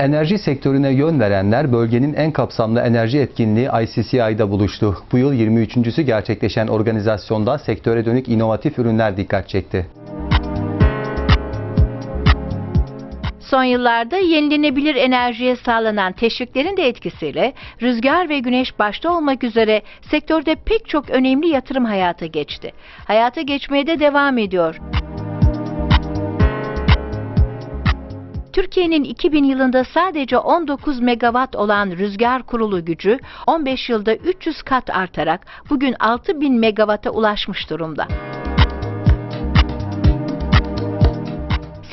Enerji sektörüne yön verenler bölgenin en kapsamlı enerji etkinliği ICCI'da buluştu. Bu yıl 23.sü gerçekleşen organizasyonda sektöre dönük inovatif ürünler dikkat çekti. Son yıllarda yenilenebilir enerjiye sağlanan teşviklerin de etkisiyle rüzgar ve güneş başta olmak üzere sektörde pek çok önemli yatırım hayata geçti. Hayata geçmeye de devam ediyor. Türkiye'nin 2000 yılında sadece 19 megawatt olan rüzgar kurulu gücü 15 yılda 300 kat artarak bugün 6000 megawatt'a ulaşmış durumda.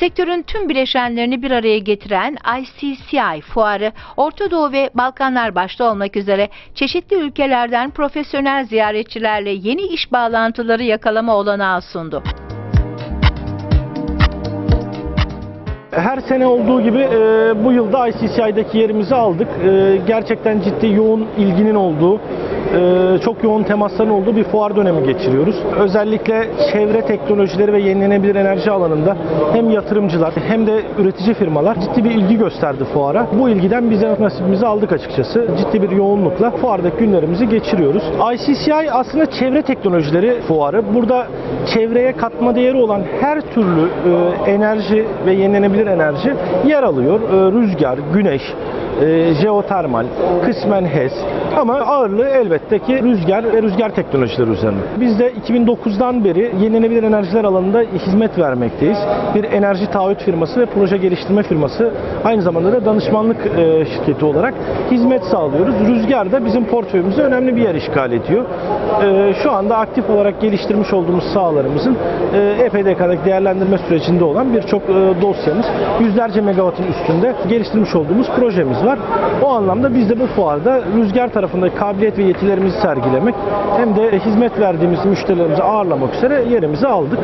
Sektörün tüm bileşenlerini bir araya getiren ICCI fuarı Orta Doğu ve Balkanlar başta olmak üzere çeşitli ülkelerden profesyonel ziyaretçilerle yeni iş bağlantıları yakalama olanağı sundu. Her sene olduğu gibi e, bu yılda ICCI'deki yerimizi aldık. E, gerçekten ciddi yoğun ilginin olduğu, çok yoğun temasların olduğu bir fuar dönemi geçiriyoruz. Özellikle çevre teknolojileri ve yenilenebilir enerji alanında hem yatırımcılar hem de üretici firmalar ciddi bir ilgi gösterdi fuara. Bu ilgiden bize nasibimizi aldık açıkçası. Ciddi bir yoğunlukla fuardaki günlerimizi geçiriyoruz. ICCI aslında çevre teknolojileri fuarı. Burada çevreye katma değeri olan her türlü e, enerji ve yenilenebilir enerji yer alıyor. E, rüzgar, güneş, e, jeotermal, kısmen HES ama ağırlığı elbette ki rüzgar ve rüzgar teknolojileri üzerine. Biz de 2009'dan beri yenilenebilir enerjiler alanında hizmet vermekteyiz. Bir enerji taahhüt firması ve proje geliştirme firması aynı zamanda da danışmanlık e, şirketi olarak hizmet sağlıyoruz. Rüzgar da bizim portföyümüzde önemli bir yer işgal ediyor. E, şu anda aktif olarak geliştirmiş olduğumuz sahalarımızın e, EPDK'daki değerlendirme sürecinde olan birçok e, dosyamız, yüzlerce megawattın üstünde geliştirmiş olduğumuz projemiz var. O anlamda biz de bu fuarda rüzgar tarafındaki kabiliyet ve yetilerimizi sergilemek hem de hizmet verdiğimiz müşterilerimizi ağırlamak üzere yerimizi aldık.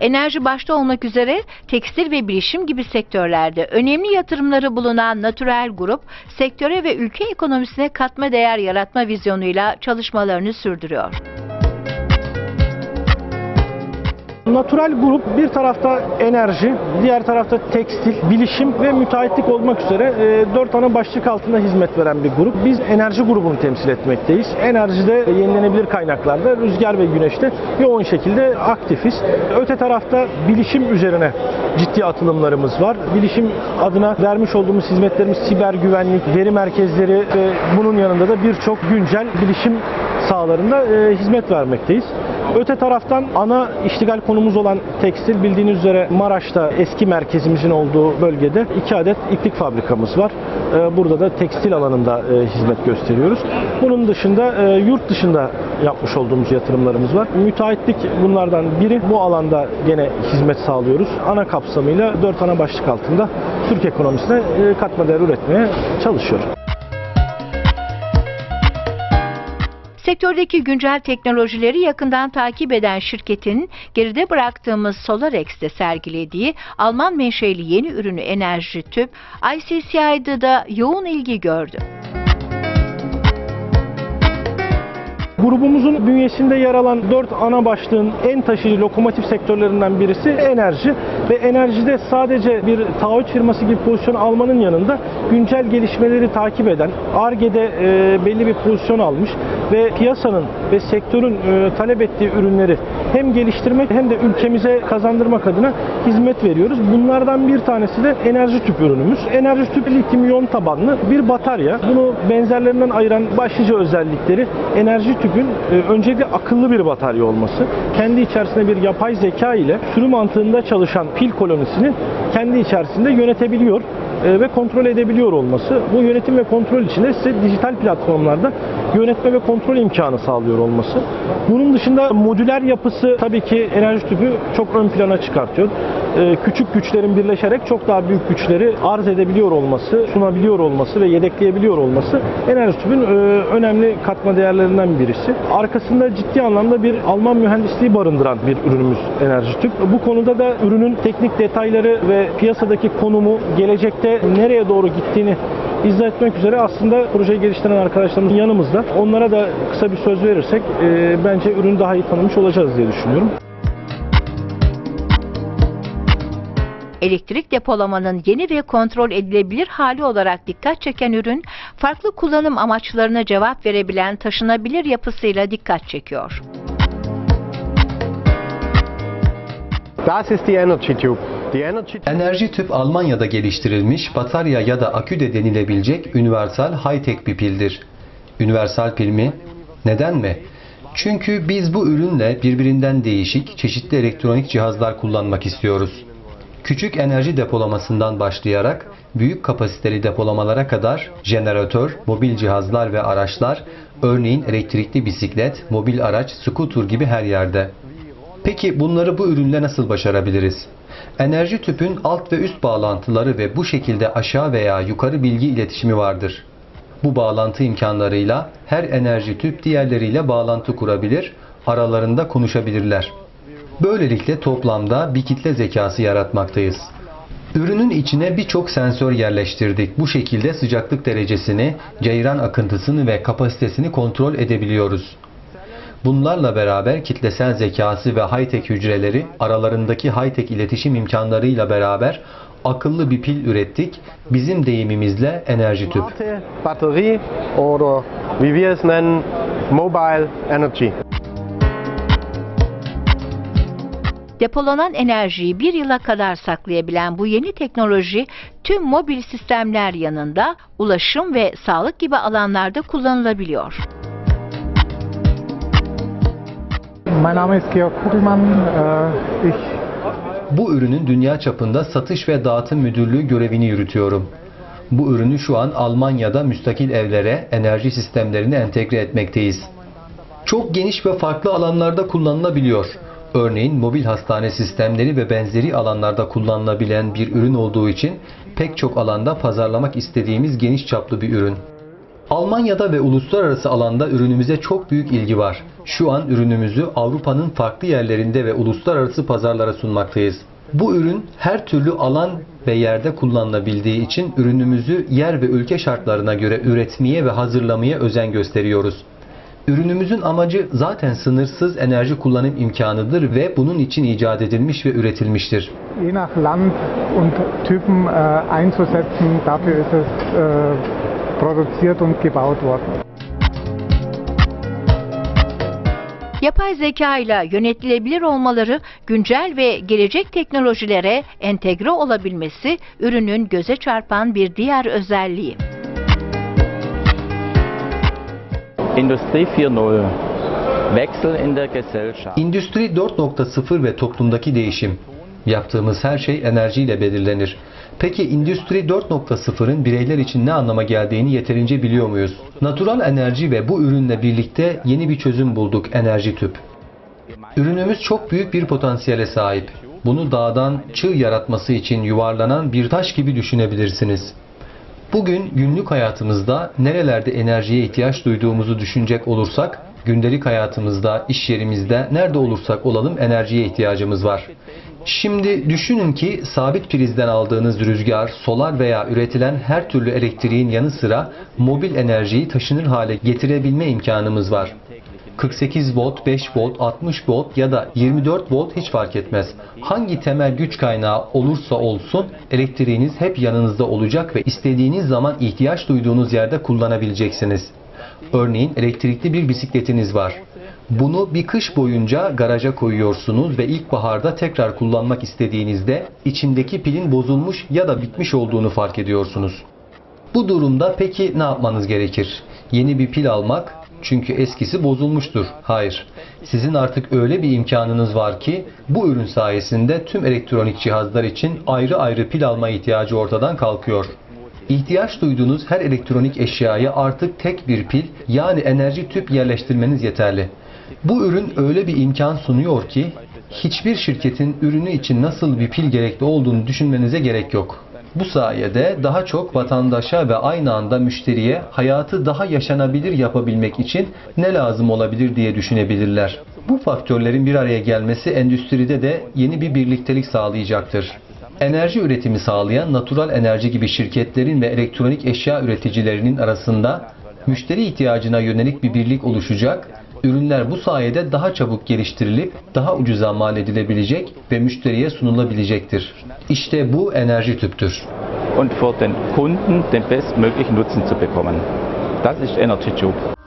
Enerji başta olmak üzere tekstil ve bilişim gibi sektörlerde önemli yatırımları bulunan Natural Grup, sektöre ve ülke ekonomisine katma değer yaratma vizyonuyla çalışmalarını sürdürüyor. Natural grup bir tarafta enerji, diğer tarafta tekstil, bilişim ve müteahhitlik olmak üzere e, dört ana başlık altında hizmet veren bir grup. Biz enerji grubunu temsil etmekteyiz. Enerjide yenilenebilir kaynaklarda, rüzgar ve güneşte yoğun şekilde aktifiz. Öte tarafta bilişim üzerine ciddi atılımlarımız var. Bilişim adına vermiş olduğumuz hizmetlerimiz siber güvenlik, veri merkezleri ve bunun yanında da birçok güncel bilişim sahalarında e, hizmet vermekteyiz. Öte taraftan ana iştigal konumuz olan tekstil bildiğiniz üzere Maraş'ta eski merkezimizin olduğu bölgede iki adet iplik fabrikamız var. E, Burada da tekstil alanında e, hizmet gösteriyoruz. Bunun dışında e, yurt dışında yapmış olduğumuz yatırımlarımız var. Müteahhitlik bunlardan biri. Bu alanda gene hizmet sağlıyoruz. Ana kapsamıyla dört ana başlık altında Türk ekonomisine e, katma değer üretmeye çalışıyor. Sektördeki güncel teknolojileri yakından takip eden şirketin geride bıraktığımız SolarEx'te sergilediği Alman menşeli yeni ürünü enerji tüp ICCI'da da yoğun ilgi gördü. Grubumuzun bünyesinde yer alan dört ana başlığın en taşıyıcı lokomotif sektörlerinden birisi enerji. Ve enerjide sadece bir taahhüt firması gibi pozisyon almanın yanında güncel gelişmeleri takip eden, ARGE'de e, belli bir pozisyon almış ve piyasanın ve sektörün e, talep ettiği ürünleri hem geliştirmek hem de ülkemize kazandırmak adına hizmet veriyoruz. Bunlardan bir tanesi de enerji tüp ürünümüz. Enerji tüp lityum iyon tabanlı bir batarya. Bunu benzerlerinden ayıran başlıca özellikleri enerji tüpün e, öncelikle akıllı bir batarya olması. Kendi içerisinde bir yapay zeka ile sürü mantığında çalışan pil kolonisini kendi içerisinde yönetebiliyor e, ve kontrol edebiliyor olması. Bu yönetim ve kontrol için de size dijital platformlarda yönetme ve kontrol imkanı sağlıyor olması. Bunun dışında modüler yapısı tabii ki enerji tüpü çok ön plana çıkartıyor. E, Küçük güçlerin birleşerek çok daha büyük güçleri arz edebiliyor olması, sunabiliyor olması ve yedekleyebiliyor olması enerji tüpün e, önemli katma değerlerinden birisi. Arkasında ciddi anlamda bir Alman mühendisliği barındıran bir ürünümüz enerji tüp. Bu konuda da ürünün teknik detayları ve piyasadaki konumu, gelecekte nereye doğru gittiğini izah etmek üzere aslında projeyi geliştiren arkadaşlarımız yanımızda. Onlara da kısa bir söz verirsek e, bence ürünü daha iyi tanımış olacağız diye düşünüyorum. Elektrik depolamanın yeni ve kontrol edilebilir hali olarak dikkat çeken ürün, farklı kullanım amaçlarına cevap verebilen taşınabilir yapısıyla dikkat çekiyor. Das ist die Energy Tube. Enerji tüp Almanya'da geliştirilmiş batarya ya da akü de denilebilecek universal high-tech bir pildir. Universal pil mi? Neden mi? Çünkü biz bu ürünle birbirinden değişik çeşitli elektronik cihazlar kullanmak istiyoruz. Küçük enerji depolamasından başlayarak büyük kapasiteli depolamalara kadar jeneratör, mobil cihazlar ve araçlar, örneğin elektrikli bisiklet, mobil araç, scooter gibi her yerde. Peki bunları bu ürünle nasıl başarabiliriz? Enerji tüpün alt ve üst bağlantıları ve bu şekilde aşağı veya yukarı bilgi iletişimi vardır. Bu bağlantı imkanlarıyla her enerji tüp diğerleriyle bağlantı kurabilir, aralarında konuşabilirler. Böylelikle toplamda bir kitle zekası yaratmaktayız. Ürünün içine birçok sensör yerleştirdik. Bu şekilde sıcaklık derecesini, ceyran akıntısını ve kapasitesini kontrol edebiliyoruz. Bunlarla beraber kitlesel zekası ve high-tech hücreleri aralarındaki high-tech iletişim imkanlarıyla beraber akıllı bir pil ürettik. Bizim deyimimizle enerji tüp. smarte Batterie oder wie wir es nennen, Mobile Energy. Depolanan enerjiyi bir yıla kadar saklayabilen bu yeni teknoloji tüm mobil sistemler yanında ulaşım ve sağlık gibi alanlarda kullanılabiliyor. Mein Name ist Georg Kugelmann. Äh, Ich Bu ürünün dünya çapında satış ve dağıtım müdürlüğü görevini yürütüyorum. Bu ürünü şu an Almanya'da müstakil evlere, enerji sistemlerine entegre etmekteyiz. Çok geniş ve farklı alanlarda kullanılabiliyor. Örneğin mobil hastane sistemleri ve benzeri alanlarda kullanılabilen bir ürün olduğu için pek çok alanda pazarlamak istediğimiz geniş çaplı bir ürün. Almanya'da ve uluslararası alanda ürünümüze çok büyük ilgi var. Şu an ürünümüzü Avrupa'nın farklı yerlerinde ve uluslararası pazarlara sunmaktayız. Bu ürün her türlü alan ve yerde kullanılabildiği için ürünümüzü yer ve ülke şartlarına göre üretmeye ve hazırlamaya özen gösteriyoruz. Ürünümüzün amacı zaten sınırsız enerji kullanım imkanıdır ve bunun için icat edilmiş ve üretilmiştir. je nach Land und Typen äh, einzusetzen, dafür ist es produziert und gebaut worden. Yapay zeka ile yönetilebilir olmaları, güncel ve gelecek teknolojilere entegre olabilmesi ürünün göze çarpan bir diğer özelliği. Industrie 4.0 Wechsel in der Gesellschaft. Endüstri 4.0 ve toplumdaki değişim. Yaptığımız her şey enerjiyle belirlenir. Peki Endüstri 4.0'ın bireyler için ne anlama geldiğini yeterince biliyor muyuz? Natural enerji ve bu ürünle birlikte yeni bir çözüm bulduk enerji tüp. Ürünümüz çok büyük bir potansiyele sahip. Bunu dağdan çığ yaratması için yuvarlanan bir taş gibi düşünebilirsiniz. Bugün günlük hayatımızda nerelerde enerjiye ihtiyaç duyduğumuzu düşünecek olursak, gündelik hayatımızda, iş yerimizde, nerede olursak olalım enerjiye ihtiyacımız var. Şimdi düşünün ki sabit prizden aldığınız rüzgar, solar veya üretilen her türlü elektriğin yanı sıra mobil enerjiyi taşınır hale getirebilme imkanımız var. 48 volt, 5 volt, 60 volt ya da 24 volt hiç fark etmez. Hangi temel güç kaynağı olursa olsun elektriğiniz hep yanınızda olacak ve istediğiniz zaman ihtiyaç duyduğunuz yerde kullanabileceksiniz. Örneğin elektrikli bir bisikletiniz var. Bunu bir kış boyunca garaja koyuyorsunuz ve ilkbaharda tekrar kullanmak istediğinizde içindeki pilin bozulmuş ya da bitmiş olduğunu fark ediyorsunuz. Bu durumda peki ne yapmanız gerekir? Yeni bir pil almak çünkü eskisi bozulmuştur. Hayır. Sizin artık öyle bir imkanınız var ki bu ürün sayesinde tüm elektronik cihazlar için ayrı ayrı pil alma ihtiyacı ortadan kalkıyor. İhtiyaç duyduğunuz her elektronik eşyaya artık tek bir pil yani enerji tüp yerleştirmeniz yeterli. Bu ürün öyle bir imkan sunuyor ki hiçbir şirketin ürünü için nasıl bir pil gerekli olduğunu düşünmenize gerek yok. Bu sayede daha çok vatandaşa ve aynı anda müşteriye hayatı daha yaşanabilir yapabilmek için ne lazım olabilir diye düşünebilirler. Bu faktörlerin bir araya gelmesi endüstride de yeni bir birliktelik sağlayacaktır. Enerji üretimi sağlayan natural enerji gibi şirketlerin ve elektronik eşya üreticilerinin arasında müşteri ihtiyacına yönelik bir birlik oluşacak Ürünler bu sayede daha çabuk geliştirilip daha ucuza mal edilebilecek ve müşteriye sunulabilecektir. İşte bu enerji tüptür. und für den Kunden den bestmöglichen Nutzen zu bekommen. Das ist Energy Tube.